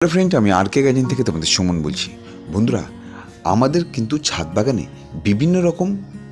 Hello friend আমি আর কে garden থেকে তোমাদের সুমন বলছি। বন্ধুরা, আমাদের কিন্তু ছাদ বাগানে বিভিন্ন রকম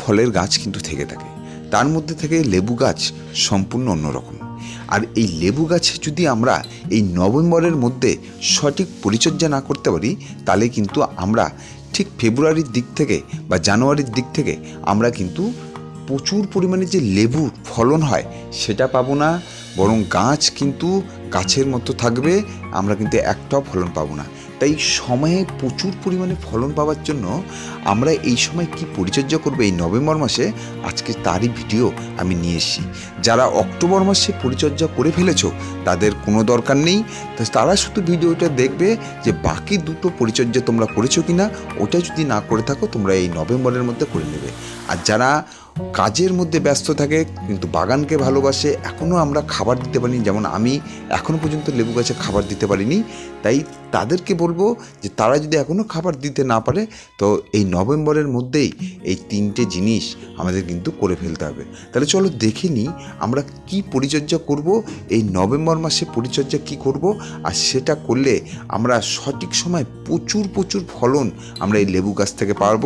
ফলের গাছ কিন্তু থেকে থাকে। তার মধ্যে থেকে লেবু গাছ সম্পূর্ণ অন্যরকম আর এই লেবু গাছে যদি আমরা এই নভেম্বরের মধ্যে সঠিক পরিচর্যা না করতে পারি, তাহলে কিন্তু আমরা ঠিক ফেব্রুয়ারির দিক থেকে বা জানুয়ারির দিক থেকে আমরা কিন্তু প্রচুর পরিমাণে যে লেবুর ফলন হয়, সেটা পাবো না। বরং গাছ কিন্তু গাছের মতো থাকবে, আমরা কিন্তু একটাও ফলন পাবো না। তাই সময়ে প্রচুর পরিমাণে ফলন পাওয়ার জন্য আমরা এই সময় কি পরিচর্যা করব এই নভেম্বর মাসে, আজকে তারই ভিডিও আমি নিয়ে এসেছি। যারা অক্টোবর মাসে পরিচর্যা করে ফেলেছ, তাদের কোনো দরকার নেই। তারা শুধু ভিডিওটা দেখবে যে বাকি দুটো পরিচর্যা তোমরা করেছ কি না ওটা যদি না করে থাকো, তোমরা এই নভেম্বরের মধ্যে করে নেবে। আর যারা কাজের মধ্যে ব্যস্ত থাকে, কিন্তু বাগানকে ভালোবাসে এখনও আমরা খাবার দিতে পারিনি। যেমন আমি এখনও পর্যন্ত লেবু গাছে খাবার দিতে পারিনি। তাই তাদেরকে বলব যে তারা যদি এখনও খাবার দিতে না পারে, তো এই নভেম্বরের মধ্যেই এই তিনটে জিনিস আমাদের কিন্তু করে ফেলতে হবে। তাহলে চলো দেখে নিই আমরা কি পরিচর্যা করব, এই নভেম্বর মাসে পরিচর্যা কি করব, আর সেটা করলে আমরা সঠিক সময় প্রচুর প্রচুর ফলন আমরা এই লেবু গাছ থেকে পারব।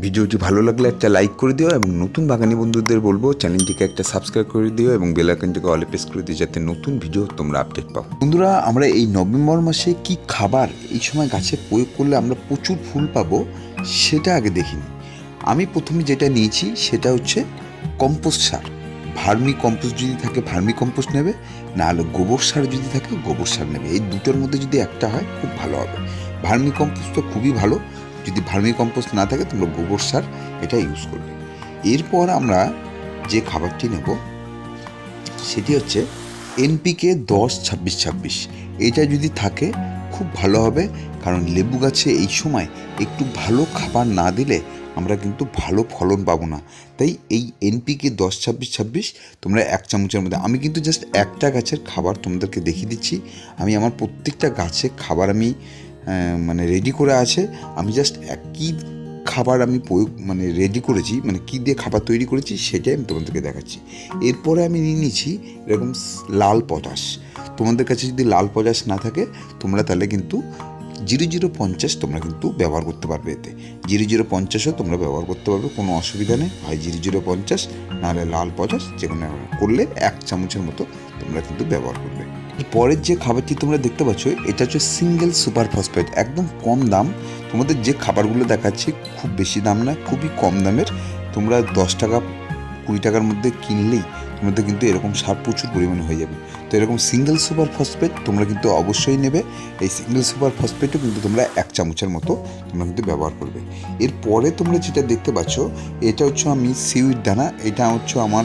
ভিডিওটি ভালো লাগলে একটা লাইক করে দিও এবং নতুন বাগানি বন্ধুদের বলব, চ্যানেলটিকে একটা সাবস্ক্রাইব করে দিও এবং বেল আইকনটিকে অলে প্রেস করে দিও যাতে নতুন ভিডিও তোমরা আপডেট পাও। বন্ধুরা, আমরা এই নভেম্বর মাসে কি খাবার এই সময় গাছে প্রয়োগ করলে আমরা প্রচুর ফুল পাবো সেটা আগে দেখিনি। আমি প্রথমে যেটা নিয়েছি সেটা হচ্ছে কম্পোস্ট সার। ভার্মি কম্পোস্ট যদি থাকে, ভার্মি কম্পোস্ট নেবে না হলে গোবর সার যদি থাকে, গোবর সার নেবে। এই দুটোর মধ্যে যদি একটা হয়, খুব ভালো হবে। ভার্মি কম্পোস্ট তো খুবই ভালো। যদি ভার্মি কম্পোস্ট না থাকে তোমরা গোবর সার এটা ইউজ করবে। এরপর আমরা যে খাবারটি নেব, সেটি হচ্ছে এনপিকে দশ ছাব্বিশ ছাব্বিশ। এটা যদি থাকে, খুব ভালো হবে, কারণ লেবু গাছে এই সময় একটু ভালো খাবার না দিলে আমরা কিন্তু ভালো ফলন পাবো না। তাই এই এনপিকে দশ ছাব্বিশ ছাব্বিশ তোমরা এক চামচের মধ্যে, আমি কিন্তু জাস্ট একটা গাছের খাবার তোমাদেরকে দেখিয়ে দিচ্ছি। আমি আমার প্রত্যেকটা গাছে খাবার আমি মানে রেডি করে আছে। আমি জাস্ট কী খাবার আমি প্রয়োগ মানে রেডি করেছি মানে কী দিয়ে খাবার তৈরি করেছি সেটাই আমি তোমাদেরকে দেখাচ্ছি। এরপরে আমি নিয়ে নিয়েছি এরকম লাল পটাশ। তোমাদের কাছে যদি লাল পটাশ না থাকে, তোমরা তাহলে কিন্তু জিরো জিরো পঞ্চাশ তোমরা কিন্তু ব্যবহার করতে পারবে এতে। জিরো জিরো পঞ্চাশও তোমরা ব্যবহার করতে পারবে, কোনো অসুবিধা নেই। হয় জিরো জিরো পঞ্চাশ, নাহলে লাল পঞ্চাশ যেখানে করলে এক চামচের মতো তোমরা কিন্তু ব্যবহার করবে। পরের যে খাবারটি তোমরা দেখতে পাচ্ছ, এটা হচ্ছে সিঙ্গেল সুপার ফসফেট একদম কম দাম। তোমাদের যে খাবারগুলো দেখাচ্ছি, খুব বেশি দাম না, খুবই কম দামের। তোমরা দশ টাকা, কুড়ি টাকার মধ্যে কিনলেই তোমাদের কিন্তু এরকম সার প্রচুর পরিমাণে হয়ে যাবে। তো এরকম সিঙ্গেল সুপার ফসফেট তোমরা কিন্তু অবশ্যই নেবে। এই সিঙ্গেল সুপার ফসফেটও কিন্তু তোমরা এক চামচের মতো তোমরা কিন্তু ব্যবহার করবে। এরপরে তোমরা যেটা দেখতে পাচ্ছ, এটা হচ্ছে আমি সিউইড দানা, এটা হচ্ছে আমার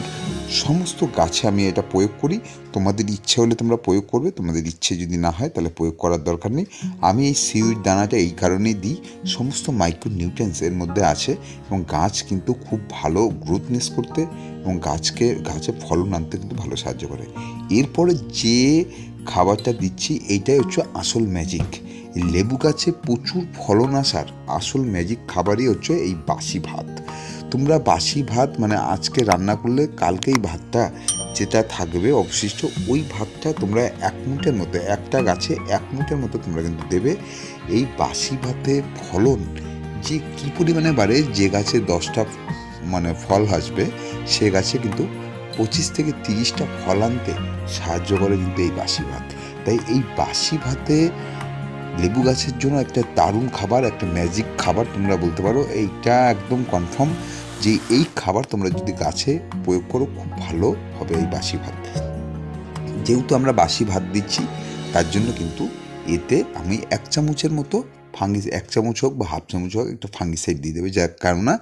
সমস্ত গাছে আমি এটা প্রয়োগ করি। তোমাদের ইচ্ছে হলে তোমরা প্রয়োগ করবে, তোমাদের ইচ্ছে যদি না হয় তাহলে প্রয়োগ করার দরকার নেই। আমি এই সিউইড দানাটা এই কারণেই দিই, সমস্ত মাইক্রো নিউট্রেন্স এর মধ্যে আছে এবং গাছ কিন্তু খুব ভালো গ্রোথনেস করতে এবং গাছকে, গাছে ফলন আনতে কিন্তু ভালো সাহায্য করে। এরপরে যে খাবারটা দিচ্ছি, এইটাই হচ্ছে আসল ম্যাজিক লেবু গাছে প্রচুর ফলন আসার আসল ম্যাজিক খাবারই হচ্ছে এই বাসি ভাত। তোমরা বাসি ভাত মানে আজকে রান্না করলে কালকেই ভাতটা যেটা থাকবে অবশিষ্ট, ওই ভাতটা তোমরা এক মুঠের মতো একটা গাছে এক মুঠের মতো তোমরা কিন্তু দেবে। এই বাসি ভাতে ফলন যে কী পরিমাণে বাড়ে, যে গাছে দশটা মানে ফল আসবে, সে গাছে কিন্তু পঁচিশ থেকে তিরিশটা ফল আনতে সাহায্য করে কিন্তু এই বাসি ভাত। তাই এই বাসি ভাতে লেবু গাছের জন্য একটা দারুণ খাবার, একটা ম্যাজিক খাবার তোমরা বলতে পারো। এইটা একদম কনফার্ম যে এই খাবার তোমরা যদি গাছে প্রয়োগ করো, খুব ভালো হবে এই বাসি ভাত। যেহেতু আমরা বাসি ভাত দিচ্ছি, তার জন্য কিন্তু এতে আমি এক চামচের মতো ফাঙ্গিস এক চামচ হোক বা হাফ চামচ হোক একটা ফাঙ্গিসাইড দিয়ে দেবে। যার কেননা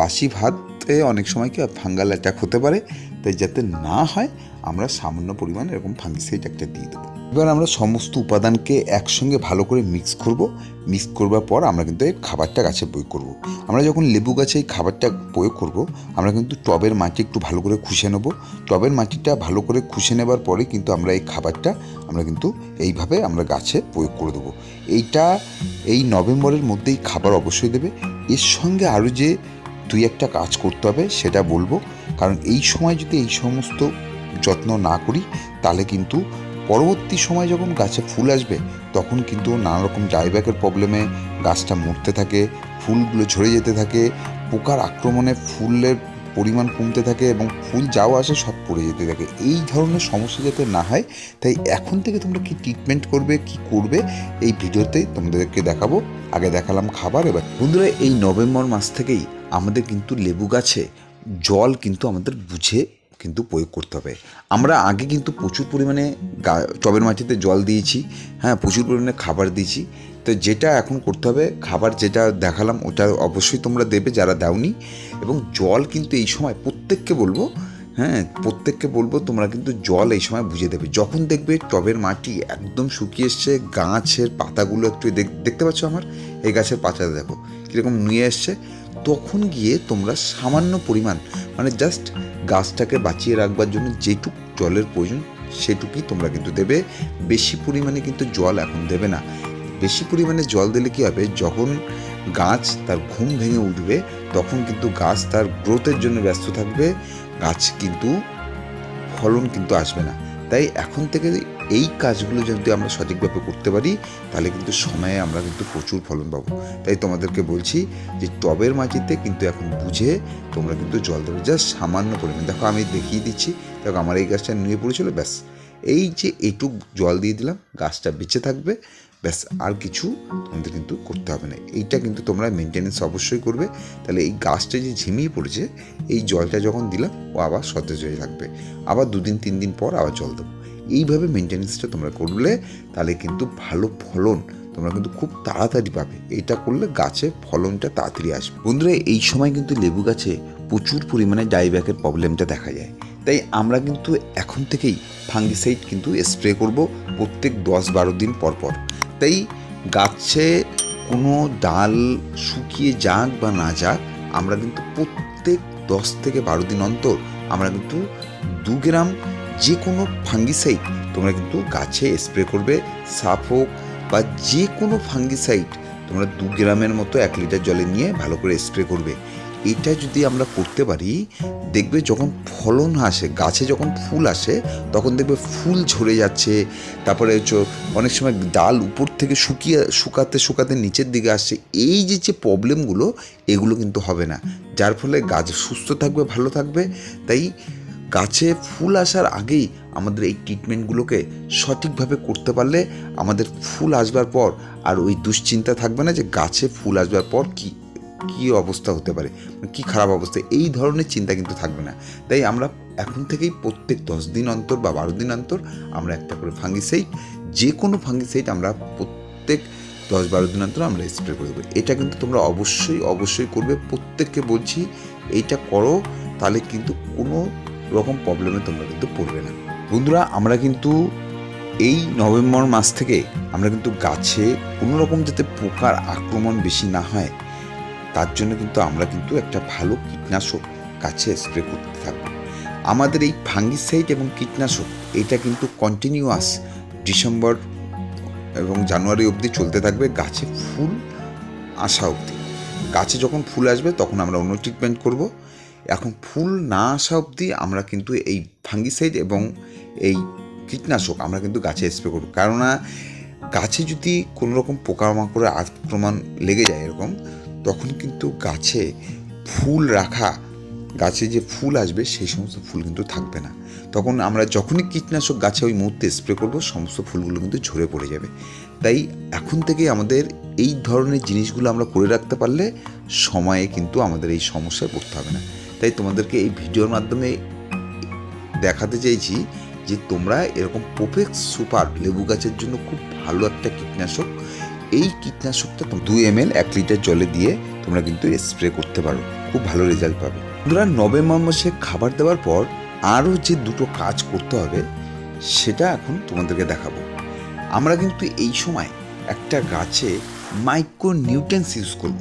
বাসি ভাতে অনেক সময় কি ফাঙ্গাল অ্যাটাক হতে পারে। তাই যাতে না হয়, আমরা সামান্য পরিমাণ এরকম ফাঙ্গিসাইড একটা দিয়ে দেবো। এবার আমরা সমস্ত উপাদানকে একসঙ্গে ভালো করে মিক্স করব। মিক্স করবার পর আমরা কিন্তু এই খাবারটা গাছে প্রয়োগ করব। আমরা যখন লেবু গাছে এই খাবারটা প্রয়োগ করব, আমরা কিন্তু টবের মাটি একটু ভালো করে খুশে নেব। টবের মাটিটা ভালো করে খুশে নেবার পরে কিন্তু আমরা এই খাবারটা আমরা কিন্তু এইভাবে আমরা গাছে প্রয়োগ করে দেবো। এইটা এই নভেম্বরের মধ্যেই খাবার অবশ্যই দেবে। এর সঙ্গে আরও যে দুই একটা কাজ করতে হবে সেটা বলব। কারণ এই সময় যদি এই সমস্ত যত্ন না করি, তাহলে কিন্তু পরবর্তী সময় যখন গাছে ফুল আসবে, তখন কিন্তু নানা রকম ডাইব্যাকের প্রবলেমে গাছটা মরতে থাকে, ফুলগুলো ঝরে যেতে থাকে, পোকার আক্রমণে ফুলের পরিমাণ কমতে থাকে এবং ফুল যাও আসে সব পড়ে যেতে থাকে। এই ধরনের সমস্যা যাতে না হয়, তাই এখন থেকে তোমরা কি ট্রিটমেন্ট করবে, কি করবে, এই ভিডিওতেই তোমাদেরকে দেখাবো। আগে দেখালাম খাবার, এবার বন্ধুরা, এই নভেম্বর মাস থেকেই আমাদের কিন্তু লেবু গাছে জল কিন্তু আমাদের বুঝে কিন্তু প্রয়োগ করতে হবে। আমরা আগে কিন্তু প্রচুর পরিমাণে টবের মাটিতে জল দিয়েছি হ্যাঁ প্রচুর পরিমাণে খাবার দিয়েছি। তো যেটা এখন করতে হবে, খাবার যেটা দেখালাম, ওটা অবশ্যই তোমরা দেবে যারা দাওনি। এবং জল কিন্তু এই সময় প্রত্যেককে বলব হ্যাঁ প্রত্যেককে বলব, তোমরা কিন্তু জল এই সময় বুঝে দেবে। যখন দেখবে টবের মাটি একদম শুকিয়ে এসছে, গাছের পাতাগুলো একটু দেখ- দেখতে পাচ্ছ আমার? এই গাছের পাতাটা দেখো, কীরকম নুয়ে এসছে। তখন গিয়ে তোমরা সামান্য পরিমাণ মানে জাস্ট গাছটাকে বাঁচিয়ে রাখবার জন্য যেটুক জলের প্রয়োজন সেটুকুই তোমরা কিন্তু দেবে। বেশি পরিমাণে কিন্তু জল এখন দেবে না। বেশি পরিমাণে জল দিলে কী হবে? যখন গাছ তার ঘুম ভেঙে উঠবে, তখন কিন্তু গাছ তার গ্রোথের জন্য ব্যস্ত থাকবে। গাছ কিন্তু ফলন কিন্তু আসবে না। তাই এখন থেকে এই কাজগুলো যদি আমরা সঠিকভাবে করতে পারি, তাহলে কিন্তু সময়ে আমরা কিন্তু প্রচুর ফলন পাবো। তাই তোমাদেরকে বলছি যে টবের মাটিতে কিন্তু এখন বুঝে তোমরা কিন্তু জল দেবে। জাস্ট সামান্য পরিমাণ। দেখো আমি দেখিয়ে দিচ্ছি। দেখো আমার এই গাছটা নুয়ে পড়েছিল, ব্যাস। এই যে এইটুক জল দিয়ে দিলাম, গাছটা বেঁচে থাকবে। ব্যাস, আর কিছু তোমাদের কিন্তু করতে হবে না। এইটা কিন্তু তোমরা মেনটেনেন্স অবশ্যই করবে। তাহলে এই গাছটা যে ঝিমিয়ে পড়েছে, এই জলটা যখন দিলাম, ও আবার সতেজ হয়ে থাকবে। আবার দুদিন তিন দিন পর আবার জল দেবো। এইভাবে মেনটেনেন্সটা তোমরা করলে তাহলে কিন্তু ভালো ফলন তোমরা কিন্তু খুব তাড়াতাড়ি পাবে। এটা করলে গাছে ফলনটা তাড়াতাড়ি আসবে। বন্ধুরা, এই সময় কিন্তু লেবু গাছে প্রচুর পরিমাণে ডাইব্যাকের প্রবলেমটা দেখা যায়। তাই আমরা কিন্তু এখন থেকেই ফাঙ্গিসাইড কিন্তু স্প্রে করব প্রত্যেক দশ বারো দিন পর পর। তাই গাছে কোনো ডাল শুকিয়ে যাক বা না যাক, আমরা কিন্তু প্রত্যেক দশ থেকে বারো দিন অন্তর আমরা কিন্তু দু গ্রাম যে কোনো ফাঙ্গিসাইড তোমরা কিন্তু গাছে স্প্রে করবে সাপ হোক বা যে কোনো ফাঙ্গিসাইড তোমরা দু গ্রামের মতো এক লিটার জলে নিয়ে ভালো করে স্প্রে করবে। এটা যদি আমরা করতে পারি, দেখবে যখন ফলন আসে, গাছে যখন ফুল আসে, তখন দেখবে ফুল ঝরে যাচ্ছে। তারপরে হচ্ছে অনেক সময় ডাল উপর থেকে শুকিয়ে, শুকাতে শুকাতে নিচের দিকে আসছে। এই যে যে প্রবলেমগুলো এগুলো কিন্তু হবে না। যার ফলে গাছ সুস্থ থাকবে, ভালো থাকবে। তাই গাছে ফুল আসার আগেই আমাদের এই ট্রিটমেন্টগুলোকে সঠিকভাবে করতে পারলে আমাদের ফুল আসবার পর আর ওই দুশ্চিন্তা থাকবে না যে গাছে ফুল আসবার পর কি, কী অবস্থা হতে পারে, কি খারাপ অবস্থা, এই ধরনের চিন্তা কিন্তু থাকবে না। তাই আমরা এখন থেকেই প্রত্যেক দশ দিন অন্তর বা বারো দিন অন্তর আমরা একটা করে ফাঙ্গিসাইড যে কোনো ফাঙ্গিসাইড আমরা প্রত্যেক দশ বারো দিন অন্তর আমরা স্প্রে করে দেবো। এটা কিন্তু তোমরা অবশ্যই অবশ্যই করবে। প্রত্যেককে বলছি, এইটা করো, তাহলে কিন্তু কোনো রকম প্রবলেমে তোমরা কিন্তু পড়বে না। বন্ধুরা, আমরা কিন্তু এই নভেম্বর মাস থেকে আমরা কিন্তু গাছে কোনো রকম যাতে পোকার আক্রমণ বেশি না হয়, তার জন্য কিন্তু আমরা কিন্তু একটা ভালো কীটনাশক গাছে স্প্রে করতে থাকব। আমাদের এই ফাঙ্গিসাইড এবং কীটনাশক, এটা কিন্তু কন্টিনিউয়াস ডিসেম্বর এবং জানুয়ারি অবধি চলতে থাকবে, গাছে ফুল আসা অবধি। গাছে যখন ফুল আসবে, তখন আমরা অন্য ট্রিটমেন্ট করব। এখন ফুল না আসা অবধি আমরা কিন্তু এই ফাঙ্গিসাইড এবং এই কীটনাশক আমরা কিন্তু গাছে স্প্রে করব। কেননা গাছে যদি কোনো রকম পোকামাকড়ের আক্রমণ লেগে যায় এরকম, তখন কিন্তু গাছে ফুল রাখা, গাছে যে ফুল আসবে সেই সমস্ত ফুল কিন্তু থাকবে না। তখন আমরা যখনই কীটনাশক গাছে ওই মুহূর্তে স্প্রে করব, সমস্ত ফুলগুলো কিন্তু ঝরে পড়ে যাবে। তাই এখন থেকে আমাদের এই ধরনের জিনিসগুলো আমরা করে রাখতে পারলে সময়ে কিন্তু আমাদের এই সমস্যায় পড়তে হবে না। তাই তোমাদেরকে এই ভিডিওর মাধ্যমে দেখাতে চাইছি যে তোমরা এরকম পোপেক্স সুপার লেবু গাছের জন্য খুব ভালো একটা কীটনাশক। এই কীটনাশকটা দুই এম এল এক লিটার জলে দিয়ে তোমরা কিন্তু স্প্রে করতে পারো। খুব ভালো রেজাল্ট পাবে। তোমরা নভেম্বর মাসে খাবার দেওয়ার পর আরও যে দুটো কাজ করতে হবে, সেটা এখন তোমাদেরকে দেখাবো। আমরা কিন্তু এই সময় একটা গাছে মাইক্রো নিউট্রেন্স ইউজ করব।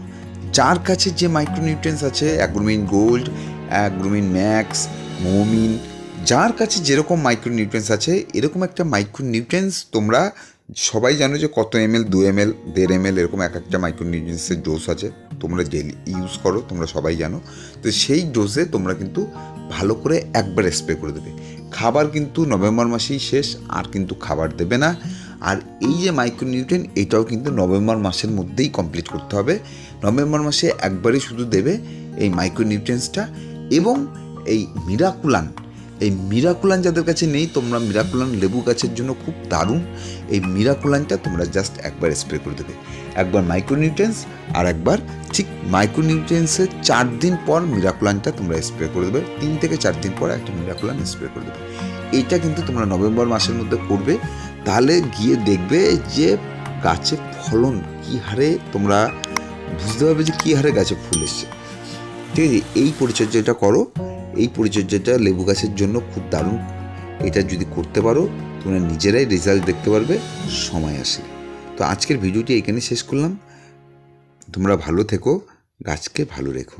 যার কাছে যে মাইক্রো নিউট্রেন্স আছে অ্যাগ্রোমিন গোল্ড অ্যাগ্রোমিন, ম্যাক্স, মোমিন, যার কাছে যেরকম মাইক্রো নিউট্রেন্স আছে, এরকম একটা মাইক্রো নিউট্রেন্স তোমরা সবাই জানো যে কত এম এল দু এম এল দেড় এম এল এরকম এক একটা মাইক্রো নিউট্রেন্সের ডোজ আছে। তোমরা ডেলি ইউজ করো, তোমরা সবাই জানো। তো সেই ডোজে তোমরা কিন্তু ভালো করে একবার স্প্রে করে দেবে। খাবার কিন্তু নভেম্বর মাসেই শেষ, আর কিন্তু খাবার দেবে না। আর এই যে মাইক্রো মাইক্রোনিউট্রেন এটাও কিন্তু নভেম্বর মাসের মধ্যেই কমপ্লিট করতে হবে। নভেম্বর মাসে একবারই শুধু দেবে এই মাইক্রো মাইক্রোনিউট্রেন্সটা এবং এই মিরাকুলান এই মিরাকুলান যাদের কাছে নেই, তোমরা মিরাকুলান লেবু গাছের জন্য খুব দারুণ। এই মিরাকুলানটা তোমরা জাস্ট একবার স্প্রে করে দেবে। একবার মাইক্রোনিউট্রেন্স আর একবার ঠিক মাইক্রোনিউট্রেন্সের চার দিন পর মিরাকুলানটা তোমরা স্প্রে করে দেবে। তিন থেকে চার দিন পর একটা মিরাকুলান স্প্রে করে দেবে। এইটা কিন্তু তোমরা নভেম্বর মাসের মধ্যে করবে। তাহলে গিয়ে দেখবে যে গাছে ফলন কী হারে তোমরা বুঝতে পারবে যে কী হারে গাছে ফুল এসছে। ঠিক আছে, এই পরিচর্যাটা করো, এই পরিচর্যাটা লেবু গাছের জন্য খুব দারুণ। এটা যদি করতে পারো, তোমরা নিজেরাই রেজাল্ট দেখতে পারবে, সময় আসে। তো আজকের ভিডিওটি এখানে শেষ করলাম। তোমরা ভালো থেকো, গাছকে ভালো রেখো।